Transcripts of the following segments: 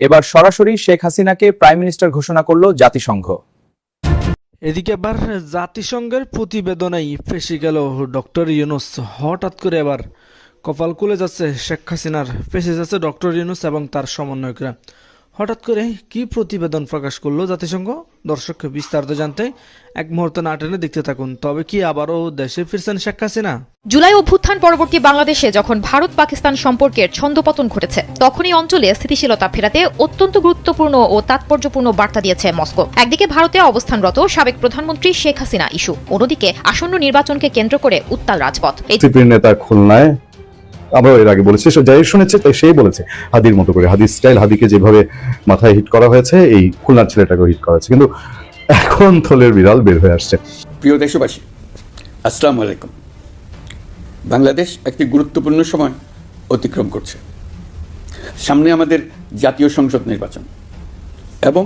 এবার সরাসরি শেখ হাসিনাকে প্রাইম মিনিস্টার ঘোষণা করল জাতিসংঘ। এদিকে আবার জাতিসংঘের প্রতিবেদনেই ফেসে গেল ডক্টর ইউনুস। হঠাৎ করে এবার কপাল খুলে যাচ্ছে শেখ হাসিনার। ফেসে যাচ্ছে ডক্টর ইউনুস এবং তার সমন্বয়করা। হঠাৎ করে কি প্রতিবেদন প্রকাশ করল জাতিসংঘ? দর্শক বিস্তারিত জানতে এক মুহূর্ত না টেনে দেখতে থাকুন। তবে কি আবারও দেশে ফিরছেন শেখ হাসিনা? জুলাই অভ্যুত্থান পরবর্তী বাংলাদেশে যখন ভারত পাকিস্তান সম্পর্কের ছন্দপতন ঘটেছে তখনই অঞ্চলে স্থিতিশীলতা ফেরাতে অত্যন্ত গুরুত্বপূর্ণ ও তাৎপর্যপূর্ণ বার্তা দিয়েছে মস্কো। একদিকে ভারতে অবস্থানরত সাবেক প্রধানমন্ত্রী শেখ হাসিনা ইস্যু অন্যদিকে আসন্ন নির্বাচনকে কেন্দ্র করে উত্তাল রাজপথ। এই নেতা খুলনায় আমরা এর আগে বলেছি যাই শুনেছে, তাই সেই বলেছে হাদির মতো করে। হাদির স্টাইল হাদিকে যেভাবে মাথায় হিট করা হয়েছে, এই খুলনার ছেলেটাকেও হিট করা হয়েছে। কিন্তু এখন থলের বিড়াল বের হয়ে আসছে। প্রিয় দেশবাসী, আসসালামু আলাইকুম। বাংলাদেশ একটি গুরুত্বপূর্ণ সময় অতিক্রম করছে। সামনে আমাদের জাতীয় সংসদ নির্বাচন এবং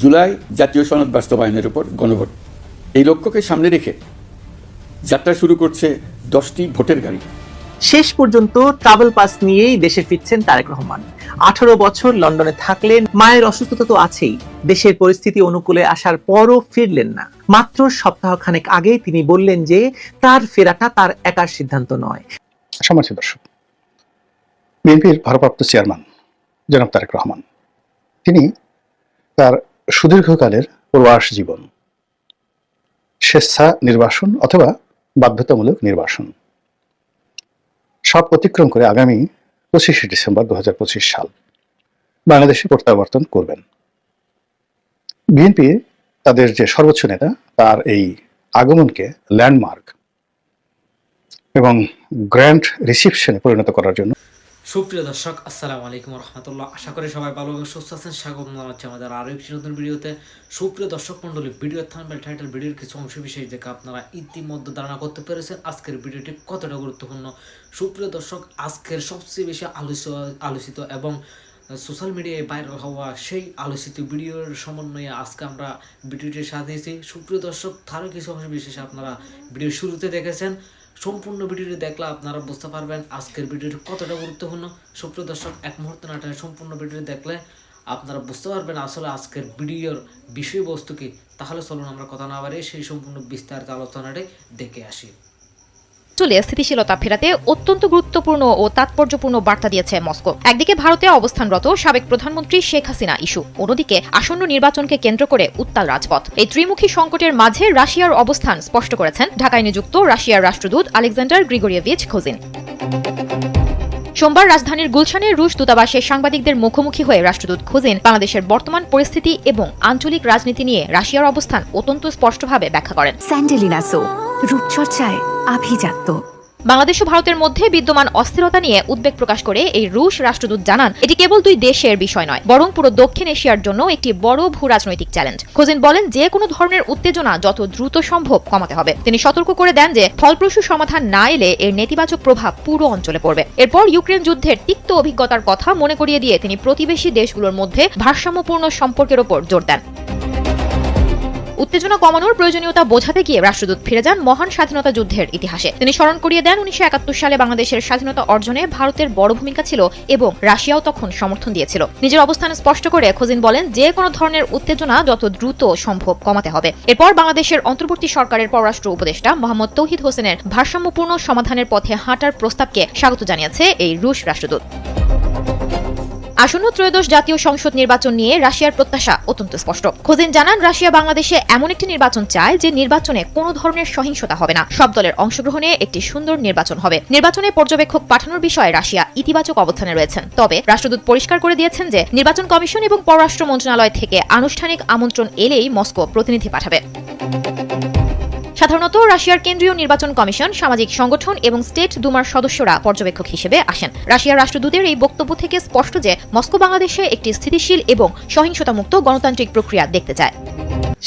জুলাই জাতীয় সনদ বাস্তবায়নের উপর গণভোট। এই লক্ষ্যকে সামনে রেখে যাত্রা শুরু করছে দশটি ভোটের গাড়ি। শেষ পর্যন্ত ট্রাভেল পাস নিয়েই দেশে ফিরছেন তারেক রহমান। আঠারো বছর লন্ডনে থাকলেন, মায়ের অসুস্থতা তো আছেই। দেশের পরিস্থিতি অনুকূলে আসার পরও ফিরলেন না। মাত্র সপ্তাহখানেক আগেই তিনি বললেন যে, তার ফেরাটা তার একার সিদ্ধান্ত নয়। সম্মানিত দর্শক, বিএনপির ভারপ্রাপ্ত চেয়ারম্যান জনাব তারেক রহমান, তিনি তার সুদীর্ঘকালের প্রবাস জীবন স্বেচ্ছা নির্বাসন অথবা বাধ্যতামূলক নির্বাসন সব অতিক্রম করে আগামী পঁচিশে ডিসেম্বর দু হাজার পঁচিশ সাল বাংলাদেশে প্রত্যাবর্তন করবেন। বিএনপি তাদের যে সর্বোচ্চ নেতা, তার এই আগমনকে ল্যান্ডমার্ক এবং গ্র্যান্ড রিসিপশনে পরিণত করার জন্য সুপ্রিয় দর্শক, আসসালামু আলাইকুম রহমতুল্লাহ আশা করি সবাই ভালো এবং সুস্থ আছেন। স্বাগত জানাচ্ছি আমাদের আরও একটি নতুন ভিডিওতে। সুপ্রিয় দর্শক মণ্ডলী ভিডিও থাম্বেল টাইটেল ভিডিওর কিছু অংশ বিশেষ দেখে আপনারা ইতিমধ্যে ধারণা করতে পেরেছেন আজকের ভিডিওটি কতটা গুরুত্বপূর্ণ। সুপ্রিয় দর্শক, আজকের সবচেয়ে বেশি আলোচিত আলোচিত এবং সোশ্যাল মিডিয়ায় ভাইরাল হওয়া সেই আলোচিত ভিডিওর সমন্বয়ে আজকে আমরা ভিডিওটি সাজিয়েছি সুপ্রিয় দর্শক, তারও কিছু অংশ বিশেষ আপনারা ভিডিও শুরুতে দেখেছেন। সম্পূর্ণ ভিডিওটি দেখলে আপনারা বুঝতে পারবেন আজকের ভিডিওটি কতটা গুরুত্বপূর্ণ। সুপ্রিয় দর্শক, এক মুহূর্ত নাটায় সম্পূর্ণ ভিডিওটি দেখলে আপনারা বুঝতে পারবেন আসলে আজকের ভিডিওর বিষয়বস্তু কি। তাহলে চলুন আমরা কথা না বাড়িয়ে সেই সম্পূর্ণ বিস্তারিত আলোচনাটি দেখে আসি। অঞ্চলে স্থিতিশীলতা ফেরাতে অত্যন্ত গুরুত্বপূর্ণ ও তাৎপর্যপূর্ণ বার্তা দিয়েছে মস্কো। একদিকে ভারতে অবস্থানরত সাবেক প্রধানমন্ত্রী শেখ হাসিনা ইস্যু, অন্যদিকে আসন্ন নির্বাচনকে কেন্দ্র করে উত্তাল রাজপথ। এই ত্রিমুখী সংকটের মাঝে রাশিয়ার অবস্থান স্পষ্ট করেছেন ঢাকায় নিযুক্ত রাশিয়ার রাষ্ট্রদূত আলেকজান্ডার গ্রিগোরিয়েভিচ খোজিন। সোমবার রাজধানীর গুলশানে রুশ দূতাবাসে সাংবাদিকদের মুখোমুখি হয়ে রাষ্ট্রদূত খোঁজেন বাংলাদেশের বর্তমান পরিস্থিতি এবং আঞ্চলিক রাজনীতি নিয়ে রাশিয়ার অবস্থান অত্যন্ত স্পষ্টভাবে ব্যাখ্যা করেন। স্যান্ডেলিনা সো রূপচর্চায় আভিজাত্য। বাংলাদেশ ও ভারতের মধ্যে বিদ্যমান অস্থিরতা নিয়ে উদ্বেগ প্রকাশ করে এই রুশ রাষ্ট্রদূত জানান, এটি কেবল দুই দেশের বিষয় নয়, বরং পুরো দক্ষিণ এশিয়ার জন্য একটি বড় ভূ রাজনৈতিক চ্যালেঞ্জ। খোজিন বলেন, যে কোনো ধরনের উত্তেজনা যত দ্রুত সম্ভব কমাতে হবে। তিনি সতর্ক করে দেন যে, ফলপ্রসূ সমাধান না এলে এর নেতিবাচক প্রভাব পুরো অঞ্চলে পড়বে। এরপর ইউক্রেন যুদ্ধের তিক্ত অভিজ্ঞতার কথা মনে করিয়ে দিয়ে তিনি প্রতিবেশী দেশগুলোর মধ্যে ভারসাম্যপূর্ণ সম্পর্কের ওপর জোর দেন। উত্তেজনা কমানোর প্রয়োজনীয়তা বোঝাতে গিয়ে রাষ্ট্রদূত ফিরে যান মহান স্বাধীনতা যুদ্ধের ইতিহাসে। তিনি স্মরণ করিয়ে দেন উনিশশো একাত্তর সালে বাংলাদেশের স্বাধীনতা অর্জনে ভারতের বড় ভূমিকা ছিল এবং রাশিয়াও তখন সমর্থন দিয়েছিল। নিজের অবস্থান স্পষ্ট করে খোজিন বলেন, যে কোনো ধরনের উত্তেজনা যত দ্রুত সম্ভব কমাতে হবে। এরপর বাংলাদেশের অন্তর্বর্তী সরকারের পররাষ্ট্র উপদেষ্টা মোহাম্মদ তৌহিদ হোসেনের ভারসাম্যপূর্ণ সমাধানের পথে হাঁটার প্রস্তাবকে স্বাগত জানিয়েছে এই রুশ রাষ্ট্রদূত। আসন্ন ত্রয়োদশ জাতীয় সংসদ নির্বাচন নিয়ে রাশিয়ার প্রত্যাশা অত্যন্ত স্পষ্ট। খোজিন জানান, রাশিয়া বাংলাদেশে এমন একটি নির্বাচন চায় যে নির্বাচনে কোনো ধরনের সহিংসতা হবে না। সব দলের অংশগ্রহণে একটি সুন্দর নির্বাচন হবে। নির্বাচনে পর্যবেক্ষক পাঠানোর বিষয়ে রাশিয়া ইতিবাচক অবস্থানে রয়েছেন। তবে রাষ্ট্রদূত পরিষ্কার করে দিয়েছেন যে, নির্বাচন কমিশন এবং পররাষ্ট্র মন্ত্রণালয় থেকে আনুষ্ঠানিক আমন্ত্রণ এলেই মস্কো প্রতিনিধি পাঠাবে। সাধারণত রাশিয়ার কেন্দ্রীয় নির্বাচন কমিশন, সামাজিক সংগঠন এবং স্টেট দুমার সদস্যরা পর্যবেক্ষক হিসেবে আসেন। রাশিয়ার রাষ্ট্রদূতের এই বক্তব্য থেকে স্পষ্ট যে, মস্কো বাংলাদেশে একটি স্থিতিশীল এবং সহিংসতামুক্ত গণতান্ত্রিক প্রক্রিয়া দেখতে চায়।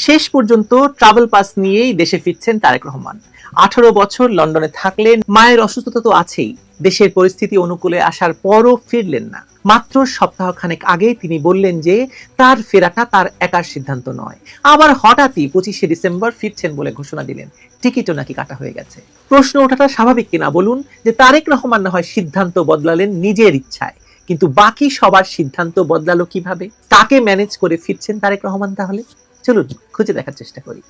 শেষ পর্যন্ত ট্রাভেল পাস নিয়েই দেশে ফিরছেন তারেক রহমান। আঠারো বছর লন্ডনে থাকলেন, মায়ের অসুস্থতা তো আছেই। দেশের পরিস্থিতি অনুকূলে আসার পরও ফিরলেন না। মাত্র সপ্তাহখানেক আগেই তিনি বললেন যে তার ফেরাটা তার একার সিদ্ধান্ত নয়। আবার হঠাৎই পঁচিশে ডিসেম্বর ফিরছেন বলে ঘোষণা দিলেন। টিকিটও নাকি কাটা হয়ে গেছে। প্রশ্ন ওঠাটা স্বাভাবিক কিনা বলুন যে তারেক রহমান না হয় সিদ্ধান্ত বদলালেন নিজের ইচ্ছায়। কিন্তু বাকি সবার সিদ্ধান্ত বদলালো কীভাবে? কাকে ম্যানেজ করে ফিরছেন তারেক রহমান তাহলে? চলুন, খুঁজে দেখার চেষ্টা করি।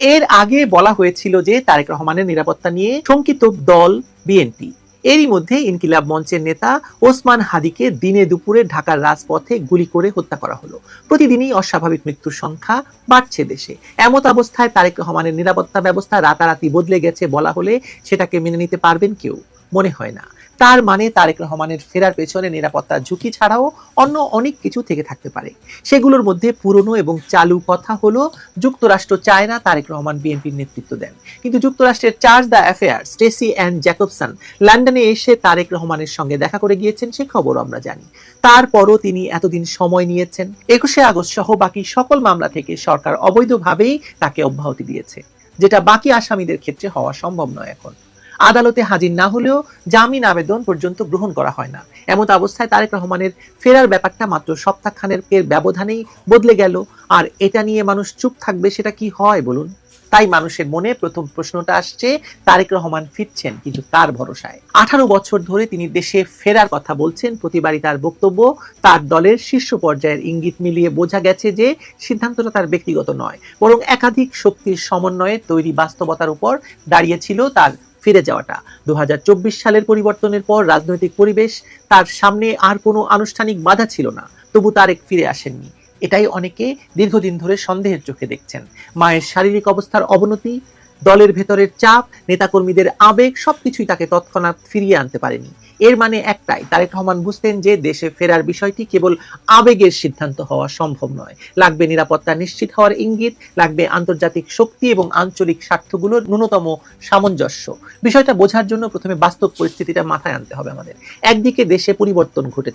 এর আগে বলা হয়েছিল যে তারেক রহমানের নিরাপত্তা নিয়ে শঙ্কিত দল বিএনপি। এরই মধ্যে ইনকিলাব মঞ্চের নেতা ওসমান হাদিকে দিনে দুপুরে ঢাকার রাজপথে গুলি করে হত্যা করা হলো। প্রতিদিনই অস্বাভাবিক মৃত্যুর সংখ্যা বাড়ছে দেশে। এমত অবস্থায় তারেক রহমানের নিরাপত্তা ব্যবস্থা রাতারাতি বদলে গেছে বলা হলে সেটাকে মেনে নিতে পারবেন কেউ। মনে হয় না। তার মানে তারেক রহমানের ফেরার পেছনে নিরাপত্তার ঝুঁকি ছাড়াও অন্য অনেক কিছু থেকে থাকতে পারে। সেগুলোর মধ্যে পুরনো এবং চালু কথা হলো, যুক্তরাষ্ট্র চায় না তারেক রহমান বিএনপির নেতৃত্ব দেন। কিন্তু যুক্তরাষ্ট্রের charge d' affaires, Stacey Ann Jacobson, লন্ডনে এসে তারেক রহমানের সঙ্গে দেখা করে গিয়েছেন, সে খবর আমরা জানি। তারপরও তিনি এতদিন সময় নিয়েছেন। একুশে আগস্ট সহ বাকি সকল মামলা থেকে সরকার অবৈধভাবেই তাকে অব্যাহতি দিয়েছে, যেটা বাকি আসামিদের ক্ষেত্রে হওয়া সম্ভব নয় এখন। আদালতে হাজির না হলেও জামিন আবেদন পর্যন্ত গ্রহণ করা হয় না। এমত অবস্থায় তারেক রহমানের ফেরার ব্যাপারটা মাত্র সপ্তাহখানের এর ব্যবধানেই বদলে গেল। আর এটা নিয়ে মানুষ চুপ থাকবে, সেটা কি হয় বলুন? তাই মানুষের মনে প্রথম প্রশ্নটা আসছে, তারেক রহমান ফিরছেন কিন্তু তার ভরসায়। আঠারো বছর ধরে তিনি দেশে ফেরার কথা বলছেন, প্রতিবারই তার বক্তব্য, তার দলের শীর্ষ পর্যায়ের ইঙ্গিত মিলিয়ে বোঝা গেছে যে সিদ্ধান্তটা তার ব্যক্তিগত নয়, বরং একাধিক শক্তির সমন্বয়ে তৈরি বাস্তবতার উপর দাঁড়িয়েছিল তার ফিরে যাওয়াটা। দু হাজার চব্বিশ সালের পরিবর্তনের পর রাজনৈতিক পরিবেশ তার সামনে আর কোনো আনুষ্ঠানিক বাধা ছিল না। তবু তারেক ফিরে আসেননি। এটাই অনেকে দীর্ঘদিন ধরে সন্দেহের চোখে দেখছেন। মায়ের শারীরিক অবস্থার অবনতি, দলের ভেতরের চাপ, নেতাকর্মীদের আবেগ, সবকিছুই তাকে তৎক্ষণাৎ ফিরিয়ে আনতে পারেনি। এর মানে একটাই। তারেক রহমান বুঝতেন যে দেশে ফেরার বিষয়টি কেবল আবেগের সিদ্ধান্ত হওয়া সম্ভব নয়। লাগবে নিরাপত্তা নিশ্চিত হওয়ার ইঙ্গিত, লাগবে আন্তর্জাতিক শক্তি এবং আঞ্চলিক স্বার্থগুলোর ন্যূনতম সামঞ্জস্য। বিষয়টা বোঝার জন্য প্রথমে বাস্তব পরিস্থিতিটা মাথায় আনতে হবে আমাদের। একদিকে দেশে পরিবর্তন ঘটে